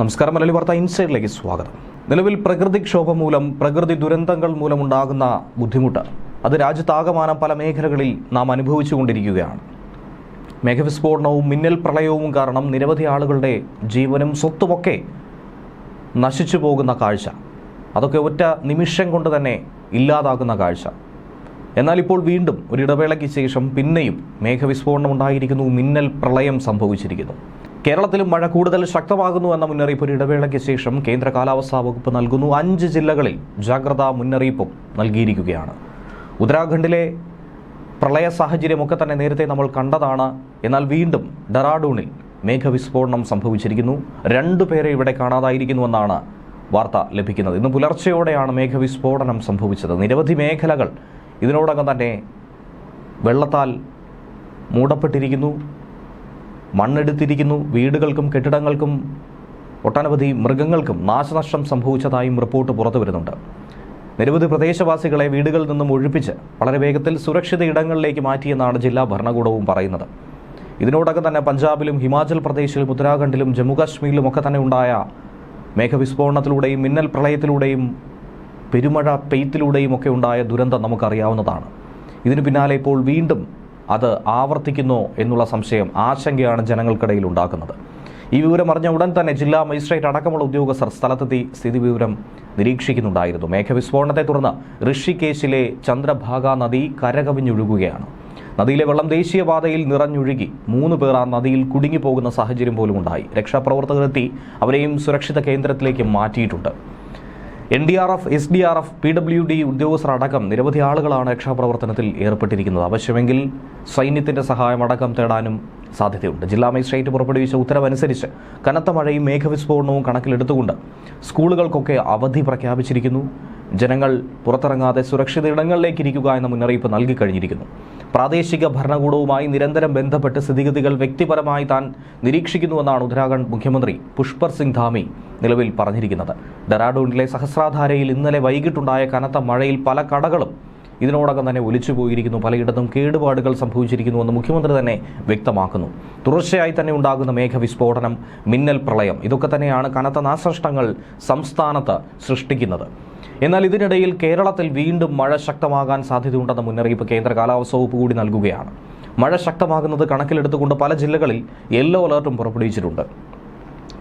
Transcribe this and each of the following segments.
നമസ്കാരം. മലയാളി വാർത്ത ഇൻസൈഡിലേക്ക് സ്വാഗതം. നിലവിൽ പ്രകൃതിക്ഷോഭം മൂലം പ്രകൃതി ദുരന്തങ്ങൾ മൂലമുണ്ടാകുന്ന ബുദ്ധിമുട്ട്. അത് രാജ്യത്താകമാനം പല മേഖലകളിൽ നാം അനുഭവിച്ചുകൊണ്ടിരിക്കുകയാണ് മേഘവിസ്ഫോടനവും മിന്നൽ പ്രളയവും കാരണം നിരവധി ആളുകളുടെ ജീവനും സ്വത്തുമൊക്കെ നശിച്ചു പോകുന്ന കാഴ്ച. അതൊക്കെ ഒറ്റ നിമിഷം കൊണ്ട് തന്നെ ഇല്ലാതാകുന്ന കാഴ്ച. എന്നാൽ ഇപ്പോൾ വീണ്ടും ഒരു ഇടവേളയ്ക്ക് ശേഷം പിന്നെയും മേഘവിസ്ഫോടനം ഉണ്ടായിരിക്കുന്നു മിന്നൽ പ്രളയം സംഭവിച്ചിരിക്കുന്നു. കേരളത്തിലും മഴ കൂടുതൽ ശക്തമാകുന്നു എന്ന മുന്നറിയിപ്പ് ഒരു ഇടവേളയ്ക്ക് ശേഷം കേന്ദ്ര കാലാവസ്ഥാ വകുപ്പ് നൽകുന്നു. അഞ്ച് ജില്ലകളിൽ ജാഗ്രതാ മുന്നറിയിപ്പും നൽകിയിരിക്കുകയാണ്. ഉത്തരാഖണ്ഡിലെ പ്രളയ സാഹചര്യമൊക്കെ തന്നെ നേരത്തെ നമ്മൾ കണ്ടതാണ്. എന്നാൽ വീണ്ടും ഡെറാഡൂണിൽ മേഘവിസ്ഫോടനം സംഭവിച്ചിരിക്കുന്നു. രണ്ടു പേരെ ഇവിടെ കാണാതായിരിക്കുന്നുവെന്നാണ് വാർത്ത ലഭിക്കുന്നത്. ഇന്ന് പുലർച്ചെയോടെയാണ് മേഘവിസ്ഫോടനം സംഭവിച്ചത്. നിരവധി മേഖലകൾ ഇതിനോടകം തന്നെ വെള്ളത്താൽ മൂടപ്പെട്ടിരിക്കുന്നു. മണ്ണെടുത്തിരിക്കുന്നു. വീടുകൾക്കും കെട്ടിടങ്ങൾക്കും ഒട്ടനവധി മൃഗങ്ങൾക്കും നാശനഷ്ടം സംഭവിച്ചതായും റിപ്പോർട്ട് പുറത്തു വരുന്നുണ്ട് നിരവധി പ്രദേശവാസികളെ വീടുകളിൽ നിന്നും ഒഴിപ്പിച്ച് വളരെ വേഗത്തിൽ സുരക്ഷിത ഇടങ്ങളിലേക്ക് മാറ്റിയെന്നാണ് ജില്ലാ ഭരണകൂടവും പറയുന്നത്. ഇതിനോടകം തന്നെ പഞ്ചാബിലും ഹിമാചൽ പ്രദേശിലും ഉത്തരാഖണ്ഡിലും ജമ്മുകാശ്മീരിലും ഒക്കെ തന്നെ ഉണ്ടായ മേഘവിസ്ഫോടനത്തിലൂടെയും മിന്നൽ പ്രളയത്തിലൂടെയും പെരുമഴ പെയ്ത്തിലൂടെയും ഒക്കെ ഉണ്ടായ ദുരന്തം നമുക്കറിയാവുന്നതാണ്. ഇതിനു പിന്നാലെ ഇപ്പോൾ വീണ്ടും അത് ആവർത്തിക്കുന്നോ എന്നുള്ള സംശയം ആശങ്കയാണ് ജനങ്ങൾക്കിടയിൽ ഉണ്ടാക്കുന്നത്. ഈ വിവരം അറിഞ്ഞ ഉടൻ തന്നെ ജില്ലാ മജിസ്ട്രേറ്റ് അടക്കമുള്ള ഉദ്യോഗസ്ഥർ സ്ഥലത്തെത്തി സ്ഥിതി വിവരം നിരീക്ഷിക്കുന്നുണ്ടായിരുന്നു. മേഘവിസ്ഫോടനത്തെ തുടർന്ന് ഋഷികേശിലെ ചന്ദ്രഭാഗ നദി കരകവിഞ്ഞൊഴുകുകയാണ്. നദിയിലെ വെള്ളം ദേശീയപാതയിൽ നിറഞ്ഞൊഴുകി മൂന്ന് പേർ ആ നദിയിൽ കുടുങ്ങിപ്പോകുന്ന സാഹചര്യം പോലും ഉണ്ടായി. രക്ഷാപ്രവർത്തകരെത്തി അവരെയും സുരക്ഷിത കേന്ദ്രത്തിലേക്ക് മാറ്റിയിട്ടുണ്ട്. N D R F S D R F P W D ഉദ്യോഗസ്ഥർ അടക്കം നിരവധി ആളുകളാണ് രക്ഷാപ്രവർത്തനത്തിൽ ഏർപ്പെട്ടിരിക്കുന്നത്. ആവശ്യമെങ്കിൽ സൈന്യത്തിന്റെ സഹായം അടക്കം തേടാനും സാധ്യതയുണ്ട്. ജില്ലാ മജിസ്ട്രേറ്റ് പുറപ്പെടുവിച്ച ഉത്തരവനുസരിച്ച് കനത്ത മഴയും മേഘവിസ്ഫോടനവും കണക്കിലെടുത്തുകൊണ്ട് സ്കൂളുകൾക്കൊക്കെ അവധി പ്രഖ്യാപിച്ചിരിക്കുന്നു. ജനങ്ങൾ പുറത്തിറങ്ങാതെ സുരക്ഷിത ഇടങ്ങളിലേക്ക് ഇരിക്കുക എന്ന മുന്നറിയിപ്പ് നൽകി കഴിഞ്ഞിരിക്കുന്നു പ്രാദേശിക ഭരണകൂടവുമായി നിരന്തരം ബന്ധപ്പെട്ട് സ്ഥിതിഗതികൾ വ്യക്തിപരമായി താൻ നിരീക്ഷിക്കുന്നുവെന്നാണ് ഉത്തരാഖണ്ഡ് മുഖ്യമന്ത്രി പുഷ്പർ സിംഗ് ധാമി നിലവിൽ പറഞ്ഞിരിക്കുന്നത്. ഡെറാഡൂണിലെ സഹസ്രാധാരയിൽ ഇന്നലെ വൈകിട്ടുണ്ടായ കനത്ത മഴയിൽ പല കടകളും ഇതിനോടകം തന്നെ ഒലിച്ചു പോയിരിക്കുന്നു പലയിടത്തും കേടുപാടുകൾ സംഭവിച്ചിരിക്കുന്നുവെന്ന് മുഖ്യമന്ത്രി തന്നെ വ്യക്തമാക്കുന്നു. തുടർച്ചയായി തന്നെ ഉണ്ടാകുന്ന മേഘവിസ്ഫോടനം മിന്നൽ പ്രളയം ഇതൊക്കെ തന്നെയാണ് കനത്ത നാശനഷ്ടങ്ങൾ സംസ്ഥാനത്ത് സൃഷ്ടിക്കുന്നത്. എന്നാൽ ഇതിനിടയിൽ കേരളത്തിൽ വീണ്ടും മഴ ശക്തമാകാൻ സാധ്യതയുണ്ടെന്ന മുന്നറിയിപ്പ് കേന്ദ്ര കാലാവസ്ഥ വകുപ്പ് കൂടി നൽകുകയാണ്. മഴ ശക്തമാകുന്നത് കണക്കിലെടുത്തുകൊണ്ട് പല ജില്ലകളിൽ യെല്ലോ അലർട്ടും പുറപ്പെടുവിച്ചിട്ടുണ്ട്.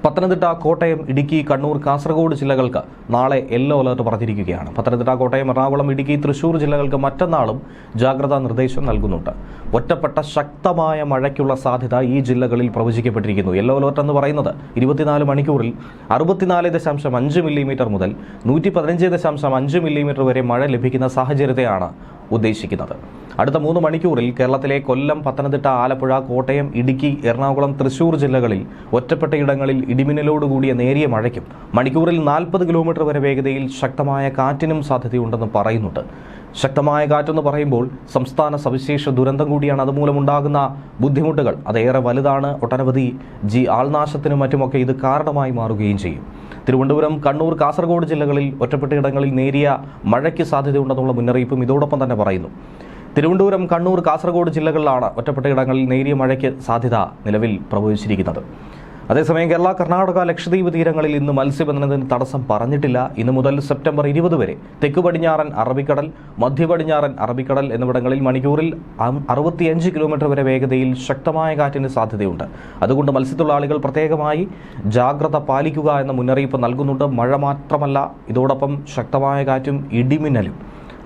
പത്തനംതിട്ട കോട്ടയം ഇടുക്കി കണ്ണൂർ കാസർഗോഡ് ജില്ലകൾക്ക് നാളെ യെല്ലോ അലർട്ട് പറഞ്ഞിരിക്കുകയാണ്. പത്തനംതിട്ട കോട്ടയം എറണാകുളം ഇടുക്കി തൃശൂർ ജില്ലകൾക്ക് മറ്റന്നാളും ജാഗ്രതാ നിർദ്ദേശം നൽകുന്നുണ്ട്. ഒറ്റപ്പെട്ട ശക്തമായ മഴയ്ക്കുള്ള സാധ്യത ഈ ജില്ലകളിൽ പ്രവചിക്കപ്പെട്ടിരിക്കുന്നു. യെല്ലോ അലർട്ട് എന്ന് പറയുന്നത് ഇരുപത്തിനാല് മണിക്കൂറിൽ അറുപത്തിനാല് ദശാംശം അഞ്ച് മില്ലിമീറ്റർ മുതൽ നൂറ്റി പതിനഞ്ച് ദശാംശം അഞ്ച് മില്ലിമീറ്റർ വരെ മഴ ലഭിക്കുന്ന സാഹചര്യത്തെയാണ് ഉദ്ദേശിക്കുന്നത്. അടുത്ത മൂന്ന് മണിക്കൂറിൽ കേരളത്തിലെ കൊല്ലം പത്തനംതിട്ട ആലപ്പുഴ കോട്ടയം ഇടുക്കി എറണാകുളം തൃശൂർ ജില്ലകളിൽ ഒറ്റപ്പെട്ട ഇടങ്ങളിൽ ഇടിമിന്നലോടുകൂടിയ നേരിയ മഴയ്ക്കും മണിക്കൂറിൽ നാൽപ്പത് കിലോമീറ്റർ വരെ വേഗതയിൽ ശക്തമായ കാറ്റിനും സാധ്യതയുണ്ടെന്ന് പറയുന്നുണ്ട്. ശക്തമായ കാറ്റെന്ന് പറയുമ്പോൾ സംസ്ഥാന സവിശേഷ ദുരന്തം കൂടിയാണ് അതുമൂലമുണ്ടാകുന്ന ബുദ്ധിമുട്ടുകൾ. അതേറെ വലുതാണ് ഒട്ടനവധി ജി ആൾനാശത്തിനും മറ്റുമൊക്കെ ഇത് കാരണമായി മാറുകയും ചെയ്യും. തിരുവനന്തപുരം കണ്ണൂർ കാസർഗോഡ് ജില്ലകളിൽ ഒറ്റപ്പെട്ട ഇടങ്ങളിൽ നേരിയ മഴയ്ക്ക് സാധ്യതയുണ്ടെന്നുള്ള മുന്നറിയിപ്പും ഇതോടൊപ്പം തന്നെ പറയുന്നു. തിരുവനന്തപുരം കണ്ണൂർ കാസർഗോഡ് ജില്ലകളിലാണ് ഒറ്റപ്പെട്ട ഇടങ്ങളിൽ നേരിയ മഴയ്ക്ക് സാധ്യത നിലവിൽ പ്രവചിച്ചിരിക്കുന്നത് അതേസമയം കേരള കർണാടക ലക്ഷദ്വീപ് തീരങ്ങളിൽ ഇന്ന് മത്സ്യബന്ധനത്തിന് തടസ്സം പറഞ്ഞിട്ടില്ല. ഇന്ന് മുതൽ സെപ്റ്റംബർ ഇരുപത് വരെ തെക്ക് പടിഞ്ഞാറൻ അറബിക്കടൽ മധ്യ പടിഞ്ഞാറൻ അറബിക്കടൽ എന്നിവിടങ്ങളിൽ മണിക്കൂറിൽ അറുപത്തിയഞ്ച് കിലോമീറ്റർ വരെ വേഗതയിൽ ശക്തമായ കാറ്റിന് സാധ്യതയുണ്ട്. അതുകൊണ്ട് മത്സ്യത്തൊഴിലാളികൾ പ്രത്യേകമായി ജാഗ്രത പാലിക്കുക എന്ന മുന്നറിയിപ്പ് നൽകുന്നുണ്ട്. മഴ മാത്രമല്ല ഇതോടൊപ്പം ശക്തമായ കാറ്റും ഇടിമിന്നലും.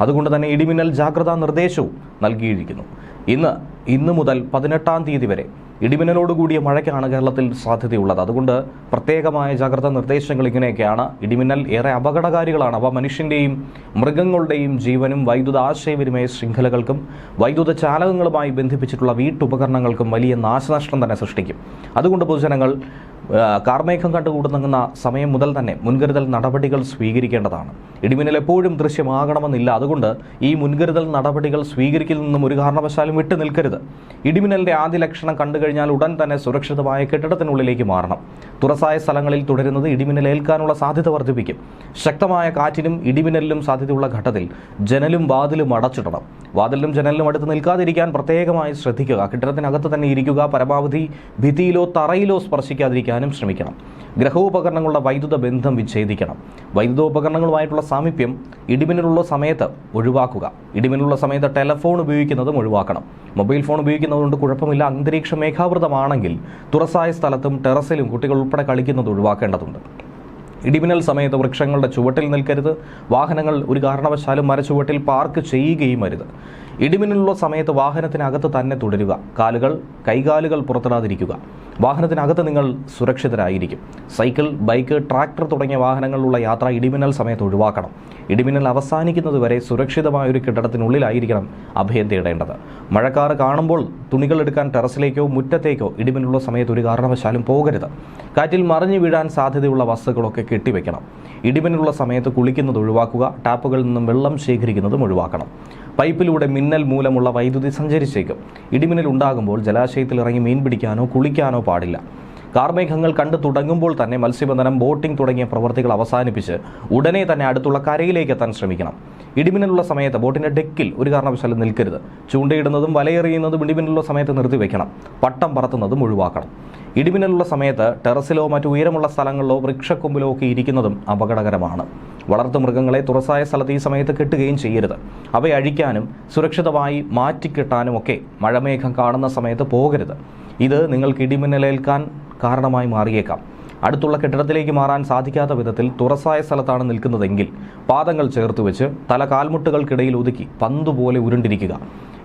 അതുകൊണ്ട് തന്നെ ഇടിമിന്നൽ ജാഗ്രതാ നിർദ്ദേശവും നൽകിയിരിക്കുന്നു. ഇന്ന് ഇന്ന് മുതൽ പതിനെട്ടാം തീയതി വരെ ഇടിമിന്നലോടുകൂടിയ മഴയ്ക്കാണ് കേരളത്തിൽ സാധ്യതയുള്ളത്. അതുകൊണ്ട് പ്രത്യേകമായ ജാഗ്രതാ നിർദ്ദേശങ്ങൾ ഇങ്ങനെയൊക്കെയാണ്. ഇടിമിന്നൽ ഏറെ അപകടകാരികളാണ്. അവ മനുഷ്യന്റെയും മൃഗങ്ങളുടെയും ജീവനും വൈദ്യുത ആശയവിനിമയ ശൃംഖലകൾക്കും വൈദ്യുത ചാലകങ്ങളുമായി ബന്ധിപ്പിച്ചിട്ടുള്ള വീട്ടുപകരണങ്ങൾക്കും വലിയ നാശനഷ്ടം തന്നെ സൃഷ്ടിക്കും. അതുകൊണ്ട് പൊതുജനങ്ങൾ കാർമേഘം കണ്ടുകൂടുന്ന സമയം മുതൽ തന്നെ മുൻകരുതൽ നടപടികൾ സ്വീകരിക്കേണ്ടതാണ്. ഇടിമിന്നൽ എപ്പോഴും ദൃശ്യമാകണമെന്നില്ല. അതുകൊണ്ട് ഈ മുൻകരുതൽ നടപടികൾ സ്വീകരിക്കുന്നതിൽ നിന്നും ഒരു കാരണവശാലും വിട്ടു നിൽക്കരുത് ഇടിമിന്നലിന്റെ ആദ്യ ലക്ഷണം കണ്ടു കഴിഞ്ഞാൽ ഉടൻ തന്നെ സുരക്ഷിതമായ കെട്ടിടത്തിനുള്ളിലേക്ക് മാറണം. തുറസായ സ്ഥലങ്ങളിൽ തുടരുന്നത് ഇടിമിന്നലേൽക്കാനുള്ള സാധ്യത വർദ്ധിപ്പിക്കും. ശക്തമായ കാറ്റിനും ഇടിമിന്നലിനും സാധ്യതയുള്ള ഘട്ടത്തിൽ ജനലും വാതിലും അടച്ചിടണം. വാതിലും ജനലിനും അടുത്ത് നിൽക്കാതിരിക്കാൻ പ്രത്യേകമായി ശ്രദ്ധിക്കുക. കെട്ടിടത്തിനകത്ത് തന്നെ ഇരിക്കുക പരമാവധി ഭിത്തിയിലോ തറയിലോ സ്പർശിക്കാതിരിക്കാനും ശ്രമിക്കണം. ഗ്രഹോപകരണങ്ങളുടെ വൈദ്യുത ബന്ധം വിച്ഛേദിക്കണം. വൈദ്യുതോപകരണങ്ങളുമായിട്ടുള്ള സാമീപ്യം ഇടിമിന്നലുള്ള സമയത്ത് ഒഴിവാക്കുക. ഇടിമിന്നലുള്ള സമയത്ത് ടെലഫോൺ ഉപയോഗിക്കുന്നതും ഒഴിവാക്കണം. മൊബൈൽ ഫോൺ ഉപയോഗിക്കുന്നതുകൊണ്ട് കുഴപ്പമില്ല. അന്തരീക്ഷ മേഘാവൃതമാണെങ്കിൽ തുറസായ സ്ഥലത്തും ടെറസിലും കുട്ടികൾ ഉൾപ്പെടെ കളിക്കുന്നത് ഒഴിവാക്കേണ്ടതുണ്ട് ഇടിമിന്നൽ സമയത്ത് വൃക്ഷങ്ങളുടെ ചുവട്ടിൽ നിൽക്കരുത്. വാഹനങ്ങൾ ഒരു കാരണവശാലും മരച്ചുവട്ടിൽ പാർക്ക് ചെയ്യുകയും അരുത്. ഇടിമിന്നലുള്ള സമയത്ത് വാഹനത്തിനകത്ത് തന്നെ തുടരുക. കാലുകൾ കൈകാലുകൾ പുറത്തിടാതിരിക്കുക. വാഹനത്തിനകത്ത് നിങ്ങൾ സുരക്ഷിതരായിരിക്കും. സൈക്കിൾ ബൈക്ക് ട്രാക്ടർ തുടങ്ങിയ വാഹനങ്ങളിലുള്ള യാത്ര ഇടിമിന്നൽ സമയത്ത് ഒഴിവാക്കണം. ഇടിമിന്നൽ അവസാനിക്കുന്നത് വരെ സുരക്ഷിതമായ ഒരു കെട്ടിടത്തിനുള്ളിലായിരിക്കണം അഭയം തേടേണ്ടത്. മഴക്കാറ് കാണുമ്പോൾ തുണികൾ എടുക്കാൻ ടെറസിലേക്കോ മുറ്റത്തേക്കോ ഇടിമിന്നലുള്ള സമയത്ത് ഒരു കാരണവശാലും പോകരുത്. കാറ്റിൽ മറിഞ്ഞു വീഴാൻ സാധ്യതയുള്ള വസ്തുക്കളൊക്കെ കെട്ടിവെക്കണം. ഇടിമിന്നലുള്ള സമയത്ത് കുളിക്കുന്നത് ഒഴിവാക്കുക ടാപ്പുകളിൽ നിന്നും വെള്ളം ശേഖരിക്കുന്നതും ഒഴിവാക്കണം. പൈപ്പിലൂടെ മിന്നൽ മൂലമുള്ള വൈദ്യുതി സഞ്ചരിച്ചേക്കും. ഇടിമിന്നൽ ഉണ്ടാകുമ്പോൾ ജലാശയത്തിൽ ഇറങ്ങി മീൻ പിടിക്കാനോ കുളിക്കാനോ പാടില്ല. കാർമേഘങ്ങൾ കണ്ടു തുടങ്ങുമ്പോൾ തന്നെ മത്സ്യബന്ധനം ബോട്ടിംഗ് തുടങ്ങിയ പ്രവൃത്തികൾ അവസാനിപ്പിച്ച് ഉടനെ തന്നെ അടുത്തുള്ള കരയിലേക്ക് എത്താൻ ശ്രമിക്കണം. ഇടിമിന്നലുള്ള സമയത്ത് ബോട്ടിന്റെ ഡെക്കിൽ ഒരു കാരണവശാലും നിൽക്കരുത്. ചൂണ്ടയിടുന്നതും വലയെറിയുന്നതും ഇടിമിന്നലുള്ള സമയത്ത് നിർത്തിവെക്കണം. പട്ടം പറത്തുന്നതും ഒഴിവാക്കണം. ഇടിമിന്നലുള്ള സമയത്ത് ടെറസിലോ മറ്റു ഉയരമുള്ള സ്ഥലങ്ങളിലോ വൃക്ഷക്കൊമ്പിലോ ഒക്കെ ഇരിക്കുന്നതും അപകടകരമാണ്. വളർത്തു മൃഗങ്ങളെ തുറസായ സ്ഥലത്ത് ഈ സമയത്ത് കെട്ടുകയും ചെയ്യരുത്. അവയെ അഴിക്കാനും സുരക്ഷിതമായി മാറ്റിക്കിട്ടാനും ഒക്കെ മഴമേഘം കാണുന്ന സമയത്ത് പോകരുത്. ഇത് നിങ്ങൾക്ക് ഇടിമിന്നലേൽക്കാൻ കാരണമായി മാറിയേക്കാം. അടുത്തുള്ള കെട്ടിടത്തിലേക്ക് മാറാൻ സാധിക്കാത്ത വിധത്തിൽ തുറസായ സ്ഥലത്താണ് നിൽക്കുന്നതെങ്കിൽ പാദങ്ങൾ ചേർത്ത് വെച്ച് തല കാൽമുട്ടുകൾക്കിടയിൽ ഒതുക്കി പന്തുപോലെ ഉരുണ്ടിരിക്കുക.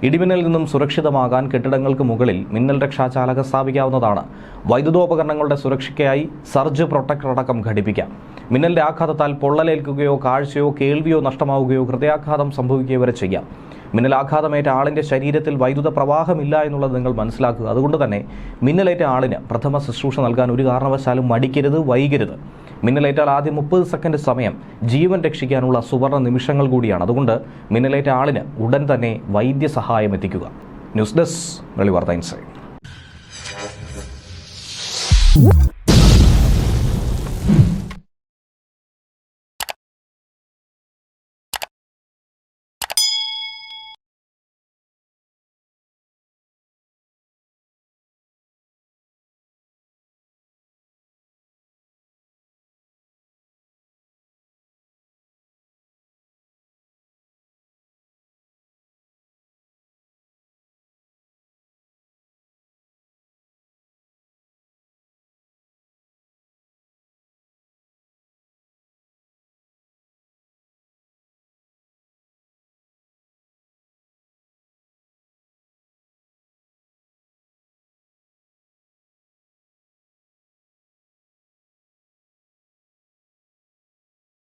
ഇടിമിന്നലിൽ നിന്നും സുരക്ഷിതമാകാൻ കെട്ടിടങ്ങൾക്ക് മുകളിൽ മിന്നൽ രക്ഷാചാലക സ്ഥാപിക്കാവുന്നതാണ്. വൈദ്യുതോപകരണങ്ങളുടെ സുരക്ഷയ്ക്കായി സർജ് പ്രൊട്ടക്ടർ അടക്കം ഘടിപ്പിക്കാം. മിന്നലിന്റെ ആഘാതത്താൽ പൊള്ളലേൽക്കുകയോ കാഴ്ചയോ കേൾവിയോ നഷ്ടമാവുകയോ ഹൃദയാഘാതം സംഭവിക്കുകയോ വരെ ചെയ്യാം. മിന്നലാഘാതമേറ്റ ആളിന്റെ ശരീരത്തിൽ വൈദ്യുത പ്രവാഹമില്ല എന്നുള്ളത് നിങ്ങൾ മനസ്സിലാക്കുക. അതുകൊണ്ട് തന്നെ മിന്നലേറ്റ ആളിന് പ്രഥമ ശുശ്രൂഷ നൽകാൻ ഒരു കാരണവശാലും മടിക്കരുത് വൈകരുത്. മിന്നലേറ്റാൽ ആദ്യം മുപ്പത് സെക്കൻഡ് സമയം ജീവൻ രക്ഷിക്കാനുള്ള സുവർണ നിമിഷങ്ങൾ കൂടിയാണ്. അതുകൊണ്ട് മിന്നലേറ്റ ആളിന് ഉടൻ തന്നെ വൈദ്യസഹായം എത്തിക്കുക. ന്യൂസ് ഡെസ്ക് വെളിവാർത്ത ഇൻസൈഡ്.